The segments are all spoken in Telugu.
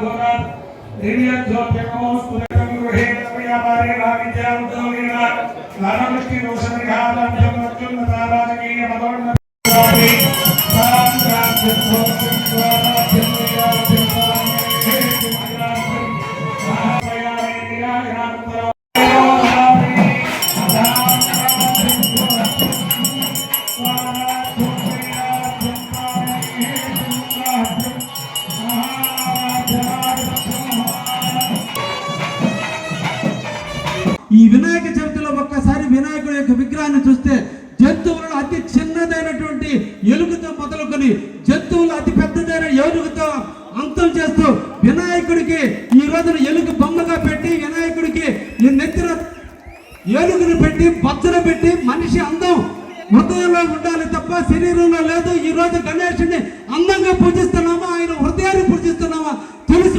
ధోనార్ దివ్యం జ్యోతిర్మోస్తురకం గృహేణ ప్రియమారే నా విద్యా ఉద్యోగిన నరవృష్టి రోషమిఘాతం జమత్ ఈ వినాయక చవితిలో ఒక్కసారి వినాయకుడి యొక్క విగ్రహాన్ని చూస్తే జంతువులను అతి చిన్నదైనటువంటి ఎలుగుతో మొదలుకొని జంతువులు అతి పెద్దదైన ఏనుగుతో అంతం చేస్తూ వినాయకుడికి ఈ రోజున ఎలుగు బొమ్మగా పెట్టి వినాయకుడికి ఈ నెత్తిన ఏనుగును పెట్టి బచ్చన పెట్టి మనిషి అందం హృదయంలో ఉండాలి తప్ప శరీరంలో లేదు. ఈ రోజు గణేషుని అందంగా పూజిస్తున్నామా? ఆయన హృదయాన్ని పూజిస్తున్నామా?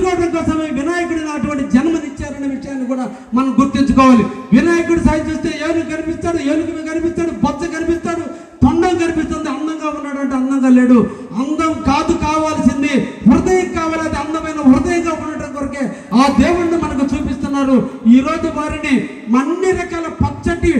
తెలుసుకోవడం కోసమే వినాయకుడిని అటువంటి జన్మనిచ్చారనే విషయాన్ని కూడా మనం గుర్తించుకోవాలి. వినాయకుడి సాయి చూస్తే ఏనుగు కనిపిస్తాడు ఏనుగు కనిపిస్తాడు బొచ్చ కనిపిస్తాడు తొండం కనిపిస్తుంది అందంగా ఉన్నాడు అంటే అందంగా లేడు. అందం కాదు కావాల్సింది హృదయం కావాలి అది అందమైన హృదయంగా ఉండటం కొరకే ఆ దేవుణ్ణి మనకు చూపిస్తున్నారు. ఈ రోజు వారిని అన్ని రకాల పచ్చటి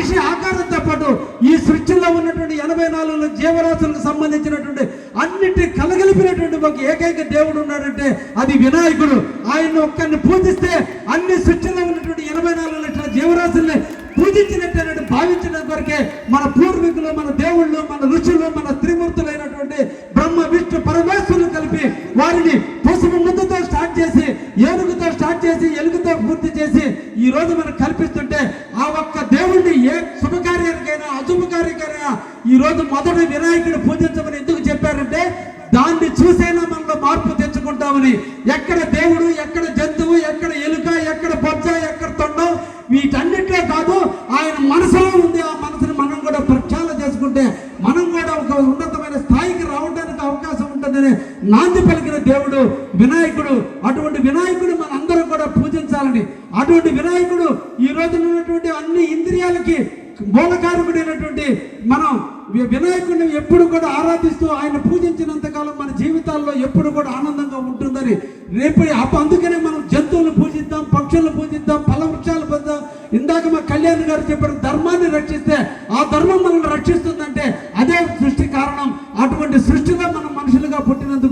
మనిషి ఆకారంతో పాటు ఈ సృష్టిలో ఉన్నటువంటి ఎనభై నాలుగు జీవరాశులకు సంబంధించినటువంటి అన్నిటి కలగలిపినటువంటి ఒక ఏకైక దేవుడు ఉన్నాడంటే అది వినాయకుడు. ఆయన ఒక్కరిని పూజిస్తే అన్ని సృష్టిలో ఉన్నటువంటి ఎనభై నాలుగు లక్షల జీవరాశుల్ని పూజించినట్టు భావించడం కొరకే మన పూర్వీకులు మన దేవుళ్ళు మన ఋషులు మన త్రిమూర్తులైనటువంటి బ్రహ్మ విష్ణు పరమేశ్వరులు కలిపి వారిని పసుపు ముద్దతో ఏనుగుతో స్టార్ట్ చేసి ఎలుగుతో పూర్తి చేసి ఈ రోజు మనం కల్పిస్తుంటే ఆ ఒక్క దేవుణ్ణి ఏ శుభకార్యానికైనా అశుభ కార్యకైనా ఈ రోజు మొదట వినాయకుడు పూజించమని ఎందుకు చెప్పారంటే దాన్ని చూసైనా మనలో మార్పు తెచ్చుకుంటామని. ఎక్కడ దేవుడు ఎక్కడ జంతువు ఎక్కడ ఎలుక ఎక్కడ బొజ్జ ఎక్కడ తొండం వీటన్నిటిలో కాదు ఆయన మనసులో ఉంది ఆ మనసుని మనం కూడా ప్రక్షాళన చేసుకుంటే మనం కూడా ఒక ఉన్నత ఉంటుందని నాంది పలికిన దేవుడు వినాయకుడు అటువంటి వినాయకుడు మన అందరం కూడా పూజించాలని. అటువంటి వినాయకుడు ఈ రోజున ఉన్నటువంటి అన్ని ఇంద్రియాలకి మూలకారకుడైనటువంటి మనం వినాయకుడిని ఎప్పుడు కూడా ఆరాధిస్తూ ఆయన పూజించినంత కాలం మన జీవితాల్లో ఎప్పుడు కూడా ఆనందంగా ఉంటుందని. రేపు అప్ప అందుకనే మనం జంతువులు పూజిద్దాం పక్షులను పూజిద్దాం ఫల వృక్షాలు పొందాం ఇందాక మా కళ్యాణ్ గారు చెప్పిన ధర్మాన్ని రక్షిస్తే ఆ ధర్మం మనల్ని రక్షిస్తుందంటే అదే సృష్టి కారణం. అటువంటి సృష్టి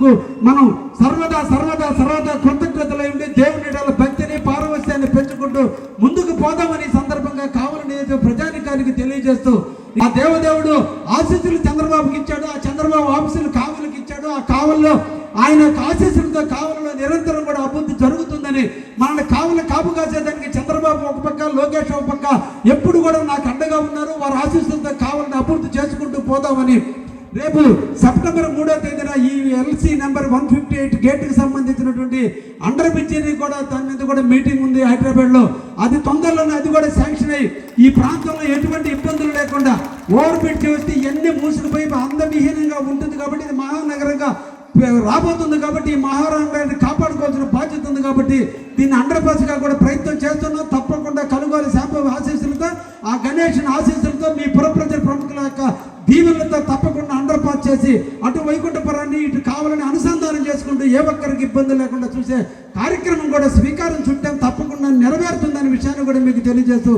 పుట్టినందుకు మనం సర్వదా సర్వదా సర్వదా కృతజ్ఞతలై ఉండి దేవుని భక్తిని పారవస్యాన్ని పెంచుకుంటూ ముందుకు పోదామని సందర్భంగా కావాలని ప్రజానికానికి తెలియజేస్తూ ఆ దేవదేవుడు ఆశీస్సులు చంద్రబాబుకి ఇచ్చాడు ఆ చంద్రబాబు ఆఫీసులు కావలికి ఇచ్చాడు ఆ కావల్లో ఆయన యొక్క ఆశీస్సులతో కావలలో నిరంతరం కూడా అభివృద్ధి జరుగుతుందని మనల్ని కావులు కాపు కాసేదానికి చంద్రబాబు ఒక పక్క లోకేష్ ఒక పక్క ఎప్పుడు కూడా నాకు అండగా ఉన్నారు. వారి ఆశీస్సులతో కావాలని అభివృద్ధి చేసుకుంటూ పోదామని రేపు సెప్టెంబర్ మూడో తేదీ LC number one fifty eight గేట్కి సంబంధించినటువంటి అండర్ బ్రిడ్జిని కూడా దాని మీద కూడా మీటింగ్ ఉంది హైదరాబాద్లో అది తొందరలోనే అది కూడా శాంక్షన్ అయ్యి ఈ ప్రాంతంలో ఎటువంటి ఇబ్బందులు లేకుండా ఓవర్ బ్రిడ్జ్ వస్తే ఇవన్నీ మూసుకుపోయి అందవిహీనంగా ఉంటుంది కాబట్టి ఇది మహానగరంగా రాబోతుంది కాబట్టి ఈ మహారాష్ట్రాన్ని కాపాడుకోవాల్సిన బాధ్యత ఉంది కాబట్టి దీన్ని అండర్ పాస్గా కూడా ప్రయత్నం చేస్తున్నాం. తప్పకుండా కనుగోలు శాంప ఆశీస్సులతో ఆ గణేష్ ఆశీస్సులతో మీ పురప్రజల ప్రముఖుల యొక్క దీవులతో తప్పకుండా చేసి అటు వైకుంఠపురాన్ని ఇటు కావాలని అనుసంధానం చేసుకుంటూ ఏ ఒక్కరికి ఇబ్బంది లేకుండా చూసే కార్యక్రమం కూడా స్వీకారం చుట్టాం తప్పకుండా నెరవేరుతుందనే విషయాన్ని కూడా మీకు తెలియజేస్తూ